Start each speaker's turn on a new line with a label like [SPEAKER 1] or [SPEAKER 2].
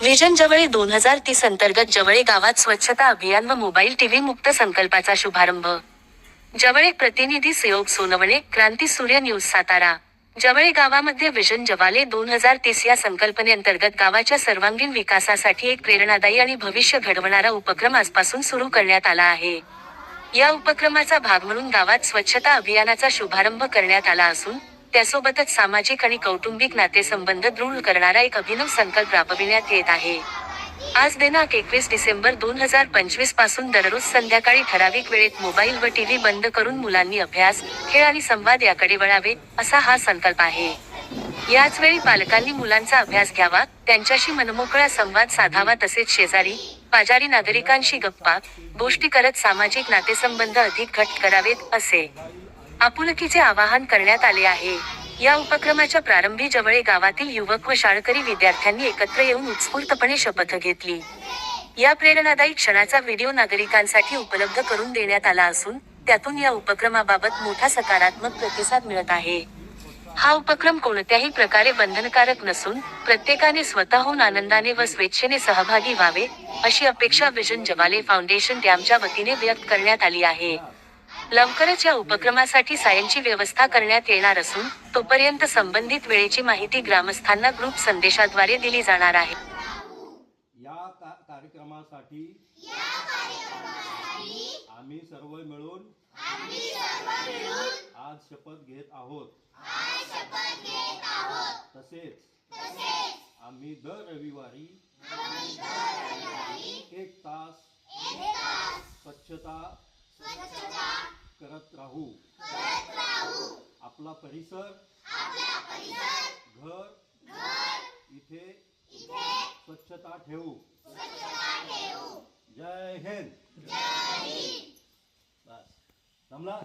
[SPEAKER 1] Vision जवळे दोन हजार तीस अंतर्गत जवळे गावात स्वच्छता अभियान व मोबाईल टीव्ही मुक्त संकल्पाचा शुभारंभ. जवळे प्रतिनिधी सुयोग सोनवणे क्रांती सूर्य न्यूज सातारा. जवळे गावामध्ये विजन जवाले दोन हजार तीस या संकल्पनेअंतर्गत गावाच्या सर्वांगीण विकासासाठी एक प्रेरणादायी आणि भविष्य घडवणारा उपक्रम आजपासून सुरू करण्यात आला आहे. या उपक्रमाचा भाग म्हणून गावात स्वच्छता अभियानाचा शुभारंभ करण्यात आला असून त्यासोबतच सामाजिक आणि कौटुंबिक नातेसंबंध दृढ करणारा एक अभिनव संकल्प राबविण्यात येत आहे. आज दिनांक एकवीस डिसेंबर दोन हजार पंचवीसपासून दररोज संध्याकाळी ठराविक वेळेत मोबाईल व टीव्ही बंद करून मुलांनी अभ्यास खेळ आणि संवाद याकडे वळावे असा हा संकल्प आहे. याच वेळी पालकांनी मुलांचा अभ्यास घ्यावा त्यांच्याशी मनमोकळा संवाद साधावा तसेच शेजारी पाजारी नागरिकांशी गप्पा गोष्टी करत सामाजिक नातेसंबंध अधिक घट्ट करावेत असे. आपुलकीचे आवाहन करण्यात आले आहे. या उपक्रमाच्या प्रारंभी जवळे गावातील युवक व शाळकरी विद्यार्थ्यांनी एकत्र येऊन उत्स्फूर्तपणे शपथ घेतली. या प्रेरणादायी क्षणाचा व्हिडिओ नागरिकांसाठी उपलब्ध करून देण्यात आला असून त्यातून या उपक्रमाबाबत मोठा सकारात्मक प्रतिसाद मिळत आहे. हा उपक्रम कोणत्याही प्रकारे बंधनकारक नसून प्रत्येकाने स्वतःहून आनंदाने व स्वेच्छेने सहभागी व्हावे अशी अपेक्षा विजन जवाले फाउंडेशन डॅमच्या वतीने व्यक्त करण्यात आली आहे. लवकरच या उपक्रमासाठी सायनची व्यवस्था करण्यात येणार असून तोपर्यंत संबंधित वेळेची माहिती ग्रामस्थांना ग्रुप संदेशाद्वारे दिली जाणार आहे.
[SPEAKER 2] या कार्यक्रमासाठी आम्ही सर्व मिळून आज शपथ घेत आहोत. तसेच आम्ही दर रविवारी एक तास स्वच्छता करत राहू. आपला परिसर. घर. इथे स्वच्छता ठेवू. जय हिंद. बस. जमला?